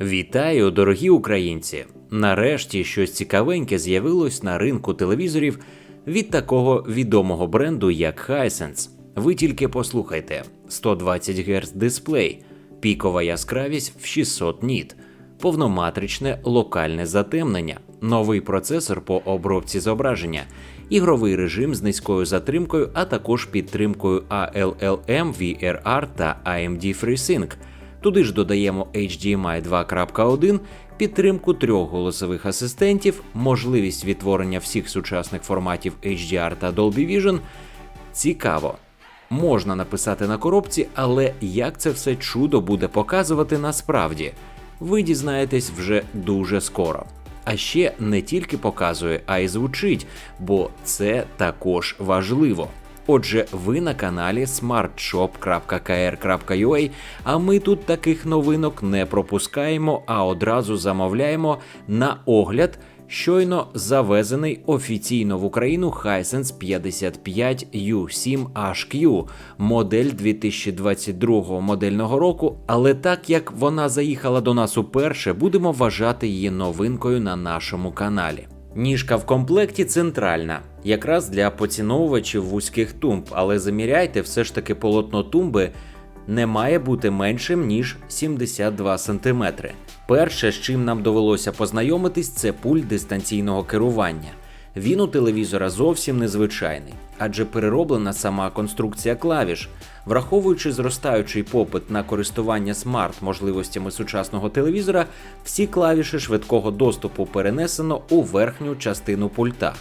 Вітаю, дорогі українці! Нарешті щось цікавеньке з'явилось на ринку телевізорів від такого відомого бренду, як Hisense. Ви тільки послухайте: 120 Гц дисплей, пікова яскравість в 600 ніт, повноматричне локальне затемнення, новий процесор по обробці зображення, ігровий режим з низькою затримкою, а також підтримкою ALLM, VRR та AMD FreeSync – Туди ж додаємо HDMI 2.1, підтримку трьох голосових асистентів, можливість відтворення всіх сучасних форматів HDR та Dolby Vision. Цікаво. Можна написати на коробці, але як це все чудо буде показувати насправді, ви дізнаєтесь вже дуже скоро. А ще не тільки показує, а й звучить, бо це також важливо. Отже, ви на каналі smartshop.kr.ua, а ми тут таких новинок не пропускаємо, а одразу замовляємо на огляд. Щойно завезений офіційно в Україну Hisense 55 U7 HQ, модель 2022 модельного року. Але так як вона заїхала до нас уперше, будемо вважати її новинкою на нашому каналі. Ніжка в комплекті центральна, якраз для поціновувачів вузьких тумб, але заміряйте, все ж таки полотно тумби не має бути меншим ніж 72 см. Перше, з чим нам довелося познайомитись, це пульт дистанційного керування. Він у телевізора зовсім незвичайний, адже перероблена сама конструкція клавіш, враховуючи зростаючий попит на користування смарт-можливостями сучасного телевізора, всі клавіші швидкого доступу перенесено у верхню частину пульта.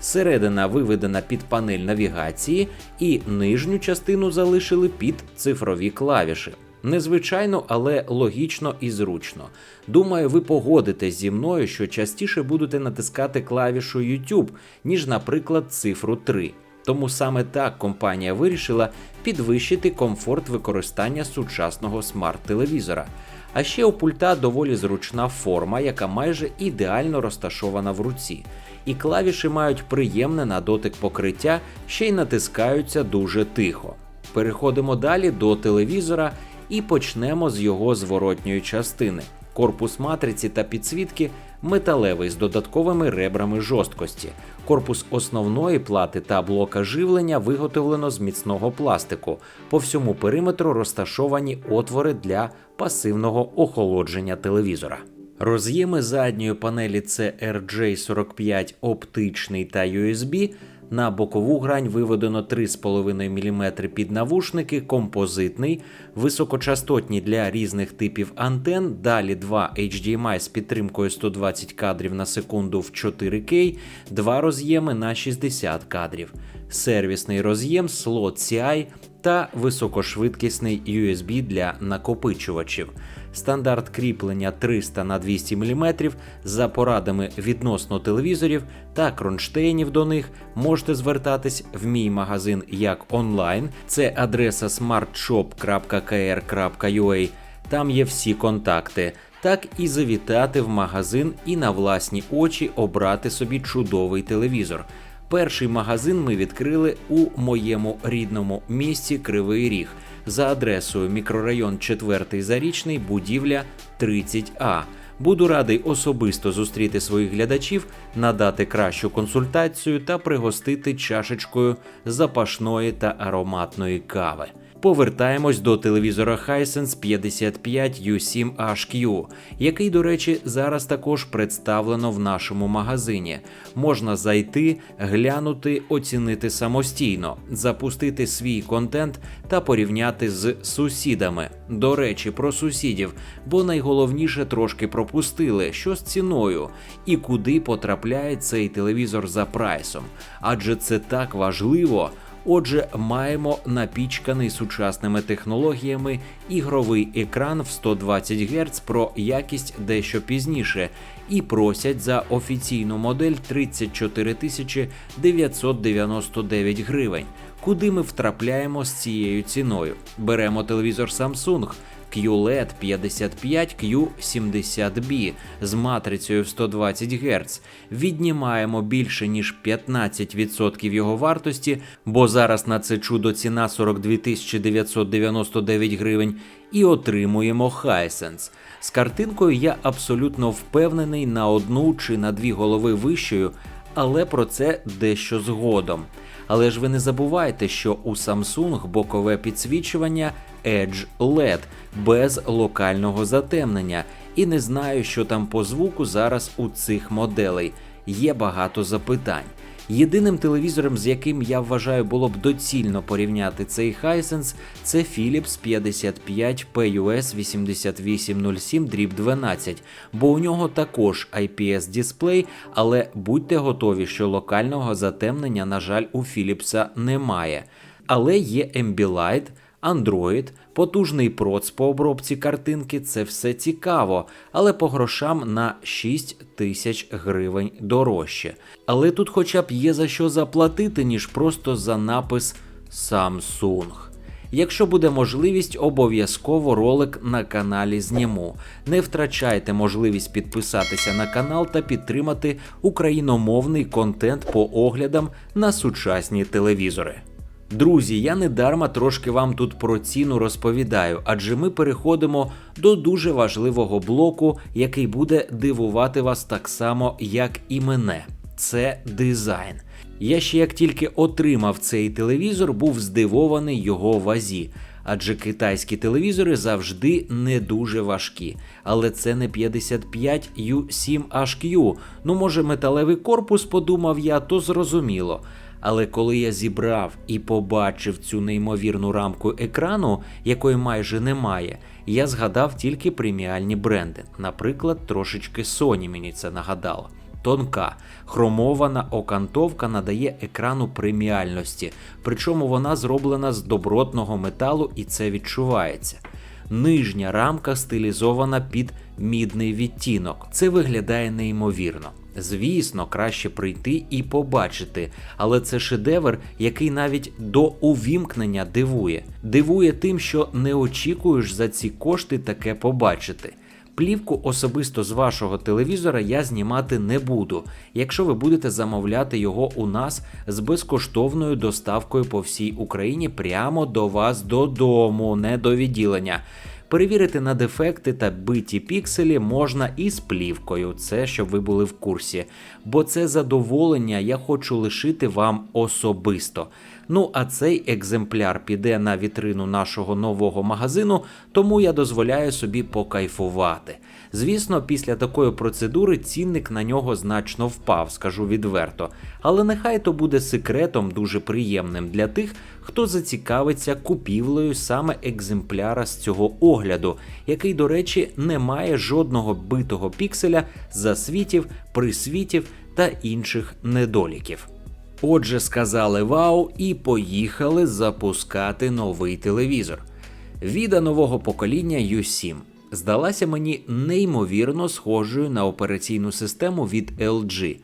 Середина виведена під панель навігації, і нижню частину залишили під цифрові клавіші. Незвичайно, але логічно і зручно. Думаю, ви погодитесь зі мною, що частіше будете натискати клавішу YouTube, ніж, наприклад, цифру 3. Тому саме так компанія вирішила підвищити комфорт використання сучасного смарт-телевізора. А ще у пульта доволі зручна форма, яка майже ідеально розташована в руці. І клавіші мають приємне на дотик покриття, ще й натискаються дуже тихо. Переходимо далі до телевізора і почнемо з його зворотньої частини. Корпус матриці та підсвітки металевий з додатковими ребрами жорсткості. Корпус основної плати та блока живлення виготовлено з міцного пластику. По всьому периметру розташовані отвори для пасивного охолодження телевізора. Роз'єми задньої панелі це RJ45 оптичний та USB. На бокову грань виведено 3,5 мм під навушники, композитний, високочастотні для різних типів антен. Далі два HDMI з підтримкою 120 кадрів на секунду в 4К, два роз'єми на 60 кадрів, сервісний роз'єм, слот CI та високошвидкісний USB для накопичувачів стандарт кріплення 300 на 200 мм за порадами відносно телевізорів та кронштейнів до них можете звертатись в мій магазин як онлайн. Це адреса smartshop.kr.ua. Там є всі контакти. Так і завітати в магазин і на власні очі обрати собі чудовий телевізор. Перший магазин ми відкрили у моєму рідному місті Кривий Ріг за адресою мікрорайон 4 Зарічний, будівля 30А. Буду радий особисто зустріти своїх глядачів, надати кращу консультацію та пригостити чашечкою запашної та ароматної кави. Повертаємось до телевізора Hisense 55 U7 HQ, який, до речі, зараз також представлено в нашому магазині. Можна зайти, глянути, оцінити самостійно, запустити свій контент та порівняти з сусідами. До речі, про сусідів, бо найголовніше трошки пропустили, що з ціною і куди потрапляє цей телевізор за прайсом. Адже це так важливо. Отже, маємо напічканий сучасними технологіями ігровий екран в 120 Гц про якість дещо пізніше, і просять за офіційну модель 34 999 гривень. Куди ми втрапляємо з цією ціною? Беремо телевізор Samsung QLED 55 Q70B з матрицею в 120 Гц. Віднімаємо більше ніж 15% його вартості, бо зараз на це чудо ціна 42 999 гривень, і отримуємо Hisense. З картинкою я абсолютно впевнений на одну чи на дві голови вищою, але про це дещо згодом. Але ж ви не забувайте, що у Samsung бокове підсвічування Edge LED без локального затемнення, і не знаю, що там по звуку зараз у цих моделей. Є багато запитань. Єдиним телевізором, з яким я вважаю було б доцільно порівняти цей Hisense, це Philips 55 PUS 8807 12, бо у нього також IPS дисплей, але будьте готові, що локального затемнення, на жаль, у Philips немає. Але є Ambilight, Android, потужний проц по обробці картинки це все цікаво, але по грошам на 6 тисяч гривень дорожче. Але тут хоча б є за що заплатити, ніж просто за напис Samsung. Якщо буде можливість, обов'язково ролик на каналі зніму. Не втрачайте можливість підписатися на канал та підтримати україномовний контент по оглядам на сучасні телевізори. Друзі, я не дарма трошки вам тут про ціну розповідаю, адже ми переходимо до дуже важливого блоку, який буде дивувати вас так само, як і мене. Це дизайн. Я ще як тільки отримав цей телевізор, був здивований його вазі. Адже китайські телевізори завжди не дуже важкі. Але це не 55U7HQ. Ну, може, металевий корпус, подумав я, то зрозуміло. Але коли я зібрав і побачив цю неймовірну рамку екрану, якої майже немає, я згадав тільки преміальні бренди. Наприклад, трошечки Sony мені це нагадало. Тонка, хромована окантовка надає екрану преміальності, причому вона зроблена з добротного металу і це відчувається. Нижня рамка стилізована під мідний відтінок. Це виглядає неймовірно. Звісно, краще прийти і побачити, але це шедевр, який навіть до увімкнення дивує. Дивує тим, що не очікуєш за ці кошти таке побачити. Плівку особисто з вашого телевізора я знімати не буду, якщо ви будете замовляти його у нас з безкоштовною доставкою по всій Україні прямо до вас додому, не до відділення. Перевірити на дефекти та биті пікселі можна і з плівкою, це щоб ви були в курсі. Бо це задоволення я хочу лишити вам особисто. Ну а цей екземпляр піде на вітрину нашого нового магазину, тому я дозволяю собі покайфувати. Звісно, після такої процедури цінник на нього значно впав, скажу відверто. Але нехай то буде секретом дуже приємним для тих, хто зацікавиться купівлею саме екземпляра з цього огляду, який, до речі, не має жодного битого пікселя, засвітів, присвітів та інших недоліків. Отже, сказали вау, і поїхали запускати новий телевізор. Віда нового покоління U7 здалася мені неймовірно схожою на операційну систему від LG,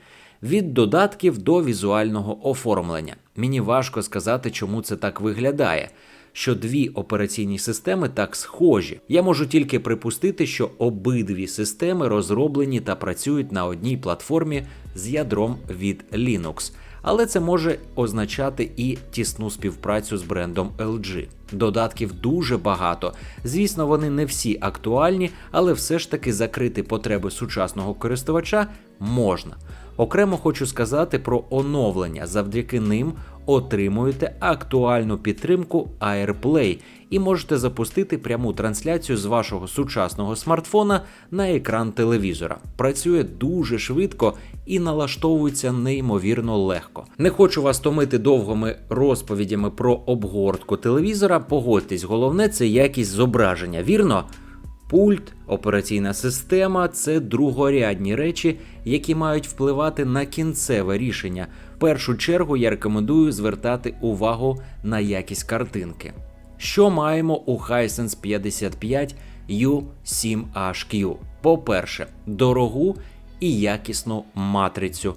від додатків до візуального оформлення. Мені важко сказати, чому це так виглядає. Що дві операційні системи так схожі. Я можу тільки припустити, що обидві системи розроблені та працюють на одній платформі з ядром від Linux але це може означати і тісну співпрацю з брендом LG. Додатків дуже багато. Звісно, вони не всі актуальні, але все ж таки закрити потреби сучасного користувача можна. Окремо хочу сказати про оновлення. Завдяки ним отримуєте актуальну підтримку AirPlay і можете запустити пряму трансляцію з вашого сучасного смартфона на екран телевізора. Працює дуже швидко і налаштовується неймовірно легко. Не хочу вас томити довгими розповідями про обгортку телевізора. Погодьтесь, головне це якість зображення, вірно? Пульт, операційна система це другорядні речі, які мають впливати на кінцеве рішення. В першу чергу я рекомендую звертати увагу на якість картинки. Що маємо у Hisense 55 U7HQ? По-перше, дорогу і якісну матрицю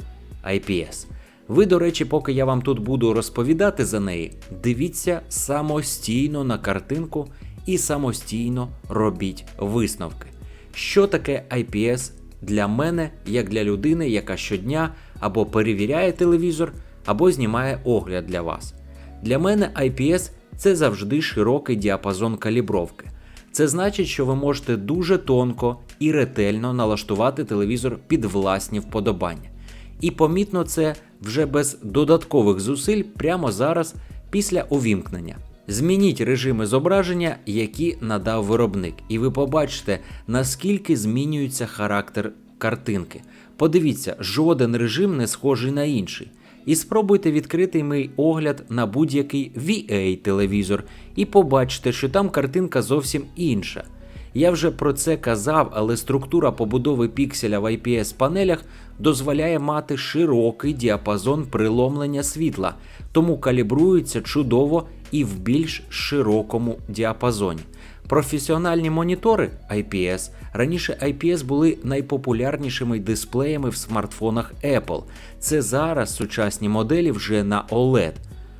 IPS. Ви, до речі, поки я вам тут буду розповідати за неї, дивіться самостійно на картинку і самостійно робіть висновки. Що таке IPS для мене, як для людини, яка щодня або перевіряє телевізор, або знімає огляд для вас. Для мене IPS це завжди широкий діапазон калібровки. Це значить, що ви можете дуже тонко і ретельно налаштувати телевізор під власні вподобання. І помітно це вже без додаткових зусиль прямо зараз після увімкнення. Змініть режими зображення, які надав виробник, і ви побачите, наскільки змінюється характер картинки. Подивіться, жоден режим не схожий на інший. І спробуйте відкрити мій огляд на будь-який VA-телевізор і побачите, що там картинка зовсім інша. Я вже про це казав, але структура побудови пікселя в IPS панелях дозволяє мати широкий діапазон приломлення світла, тому калібрується чудово і в більш широкому діапазоні. Професіональні монітори IPS раніше IPS були найпопулярнішими дисплеями в смартфонах Apple. Це зараз сучасні моделі вже на OLED.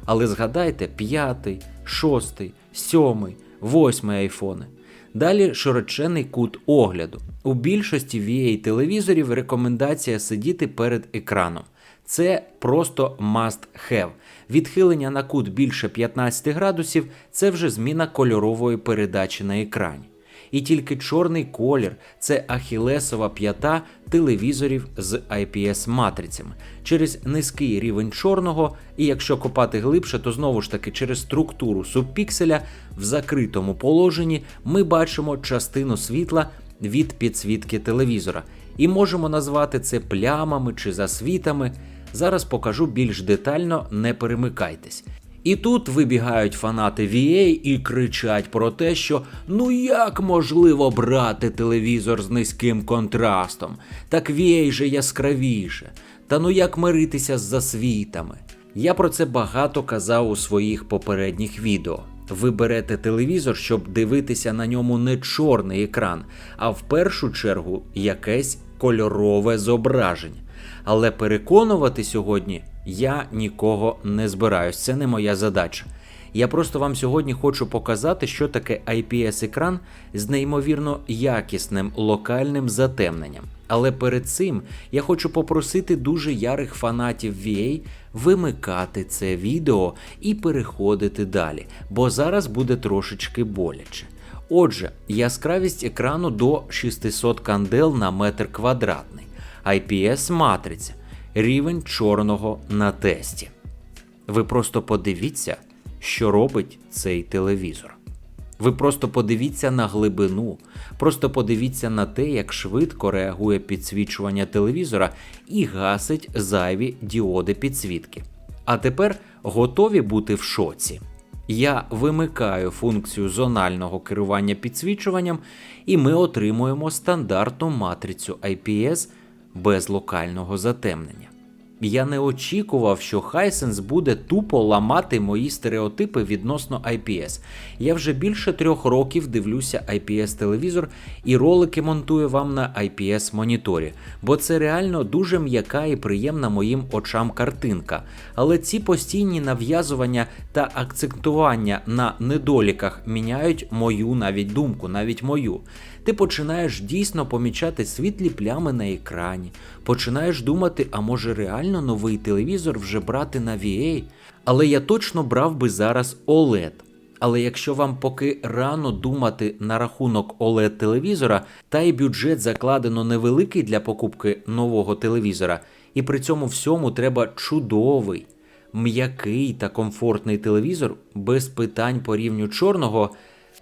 Але згадайте 5, 6, 7, 8 айфони. Далі широчений кут огляду. У більшості VA телевізорів рекомендація сидіти перед екраном. Це просто must have. Відхилення на кут більше 15 градусів це вже зміна кольорової передачі на екрані. І тільки чорний колір це ахілесова п'ята телевізорів з IPS матрицями. Через низький рівень чорного, і якщо копати глибше, то знову ж таки через структуру субпікселя в закритому положенні ми бачимо частину світла від підсвітки телевізора. І можемо назвати це плямами чи засвітами. Зараз покажу більш детально, не перемикайтесь. І тут вибігають фанати VA і кричать про те, що ну як можливо брати телевізор з низьким контрастом, так VA же яскравіше, та ну як миритися з засвітами. Я про це багато казав у своїх попередніх відео. Ви берете телевізор, щоб дивитися на ньому не чорний екран, а в першу чергу якесь кольорове зображення. Але переконувати сьогодні я нікого не збираюсь, це не моя задача. Я просто вам сьогодні хочу показати, що таке IPS-екран з неймовірно якісним локальним затемненням. Але перед цим я хочу попросити дуже ярих фанатів VA вимикати це відео і переходити далі, бо зараз буде трошечки боляче. Отже, яскравість екрану до 600 кандел на метр квадратний. IPS матриця, рівень чорного на тесті. Ви просто подивіться, що робить цей телевізор. Ви просто подивіться на глибину, просто подивіться на те, як швидко реагує підсвічування телевізора і гасить зайві діоди підсвітки. А тепер готові бути в шоці. Я вимикаю функцію зонального керування підсвічуванням, і ми отримуємо стандартну матрицю IPS без локального затемнення. Я не очікував, що Hisense буде тупо ламати мої стереотипи відносно IPS. Я вже більше трьох років дивлюся IPS-телевізор і ролики монтую вам на IPS-моніторі, бо це реально дуже м'яка і приємна моїм очам картинка. Але ці постійні нав'язування та акцентування на недоліках міняють мою навіть думку, навіть мою. Ти починаєш дійсно помічати світлі плями на екрані, починаєш думати, а може реально новий телевізор вже брати на VA? Але я точно брав би зараз OLED. Але якщо вам поки рано думати на рахунок oled телевізора, та й бюджет закладено невеликий для покупки нового телевізора, і при цьому всьому треба чудовий, м'який та комфортний телевізор без питань по рівню чорного,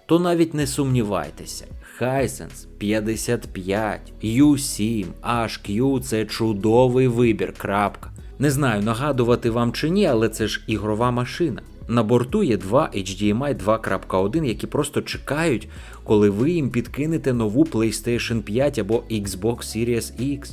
то навіть не сумнівайтеся. Hisense 55, U7, HQ це чудовий вибір. крапка. Не знаю, нагадувати вам чи ні, але це ж ігрова машина. На борту є два HDMI 2.1, які просто чекають, коли ви їм підкинете нову PlayStation 5 або Xbox Series X.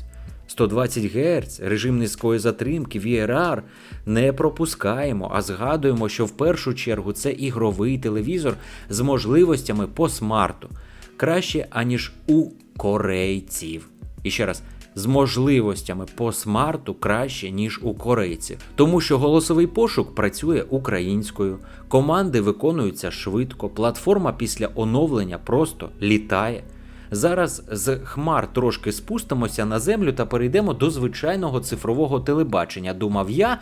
120 Гц, режим низької затримки, VRR не пропускаємо, а згадуємо, що в першу чергу це ігровий телевізор з можливостями по смарту краще, аніж у корейців. І ще раз, з можливостями по смарту краще, ніж у корейців. Тому що голосовий пошук працює українською, команди виконуються швидко, платформа після оновлення просто літає. Зараз з хмар трошки спустимося на землю та перейдемо до звичайного цифрового телебачення. Думав я.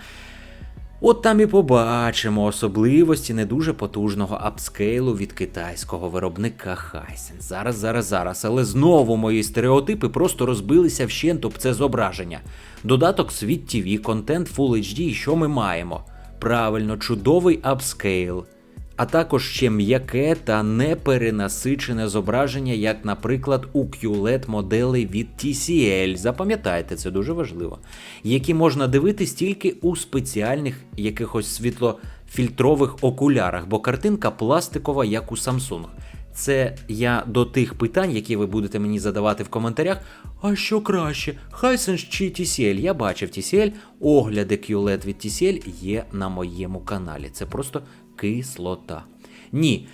От там і побачимо особливості не дуже потужного апскейлу від китайського виробника Хайсен. Зараз, зараз, зараз. Але знову мої стереотипи просто розбилися вщент об це зображення. Додаток Світ TV, контент Full HD, і що ми маємо? Правильно, чудовий апскейл. А також ще м'яке та неперенасичене зображення, як, наприклад, у QLED моделей від TCL. Запам'ятайте, це дуже важливо, які можна дивитись тільки у спеціальних якихось світлофільтрових окулярах, бо картинка пластикова, як у Samsung. Це я до тих питань, які ви будете мені задавати в коментарях. А що краще? Hisense чи TCL? Я бачив TCL, огляди QLED від TCL є на моєму каналі. Це просто кислота. Ні.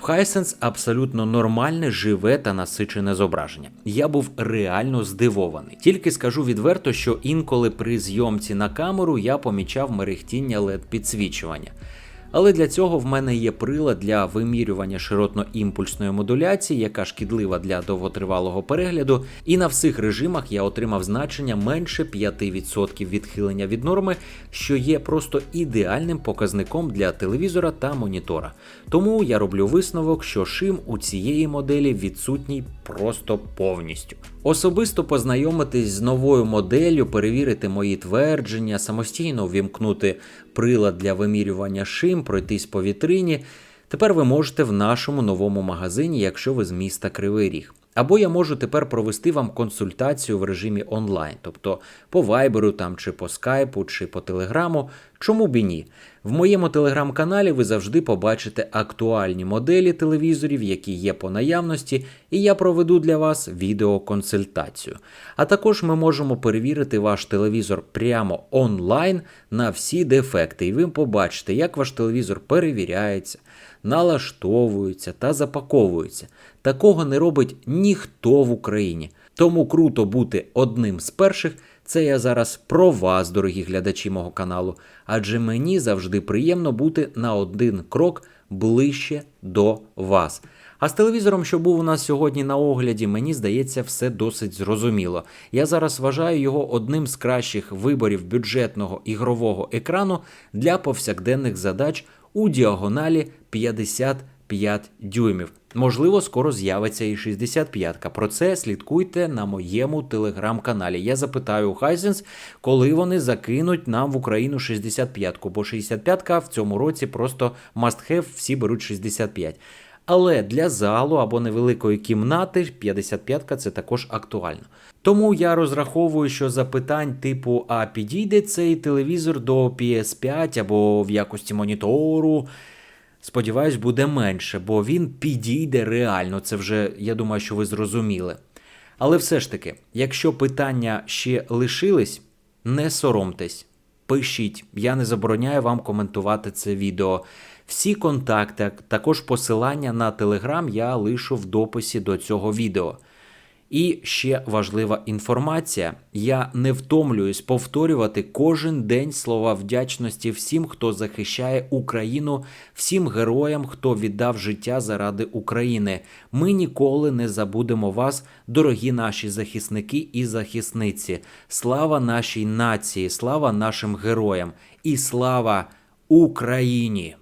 В Hisense абсолютно нормальне, живе та насичене зображення. Я був реально здивований. Тільки скажу відверто, що інколи при зйомці на камеру я помічав мерехтіння led підсвічування. Але для цього в мене є прилад для вимірювання широтно-імпульсної модуляції, яка шкідлива для довготривалого перегляду, і на всіх режимах я отримав значення менше 5% відхилення від норми, що є просто ідеальним показником для телевізора та монітора. Тому я роблю висновок, що шим у цієї моделі відсутній просто повністю. Особисто познайомитись з новою моделлю, перевірити мої твердження, самостійно ввімкнути прилад для вимірювання шим, пройтись по вітрині. Тепер ви можете в нашому новому магазині, якщо ви з міста Кривий Ріг. Або я можу тепер провести вам консультацію в режимі онлайн, тобто по вайберу там чи по скайпу, чи по телеграму. Чому б і ні? В моєму телеграм-каналі ви завжди побачите актуальні моделі телевізорів, які є по наявності, і я проведу для вас відеоконсультацію. А також ми можемо перевірити ваш телевізор прямо онлайн на всі дефекти, і ви побачите, як ваш телевізор перевіряється, налаштовується та запаковується. Такого не робить ніхто в Україні. Тому круто бути одним з перших. Це я зараз про вас, дорогі глядачі мого каналу, адже мені завжди приємно бути на один крок ближче до вас. А з телевізором, що був у нас сьогодні на огляді, мені здається, все досить зрозуміло. Я зараз вважаю його одним з кращих виборів бюджетного ігрового екрану для повсякденних задач у діагоналі 55 дюймів. Можливо, скоро з'явиться і 65-ка. Про це слідкуйте на моєму телеграм-каналі. Я запитаю у Hisense, коли вони закинуть нам в Україну 65-ку, бо 65-ка в цьому році просто must have, всі беруть 65. Але для залу або невеликої кімнати 55-ка це також актуально. Тому я розраховую, що запитань типу: а підійде цей телевізор до PS5 або в якості монітору. Сподіваюсь, буде менше, бо він підійде реально. Це вже я думаю, що ви зрозуміли. Але все ж таки, якщо питання ще лишились, не соромтесь, пишіть, я не забороняю вам коментувати це відео. Всі контакти, також посилання на телеграм я лишу в дописі до цього відео. І ще важлива інформація: я не втомлююсь повторювати кожен день слова вдячності всім, хто захищає Україну, всім героям, хто віддав життя заради України. Ми ніколи не забудемо вас, дорогі наші захисники і захисниці. Слава нашій нації, слава нашим героям і слава Україні!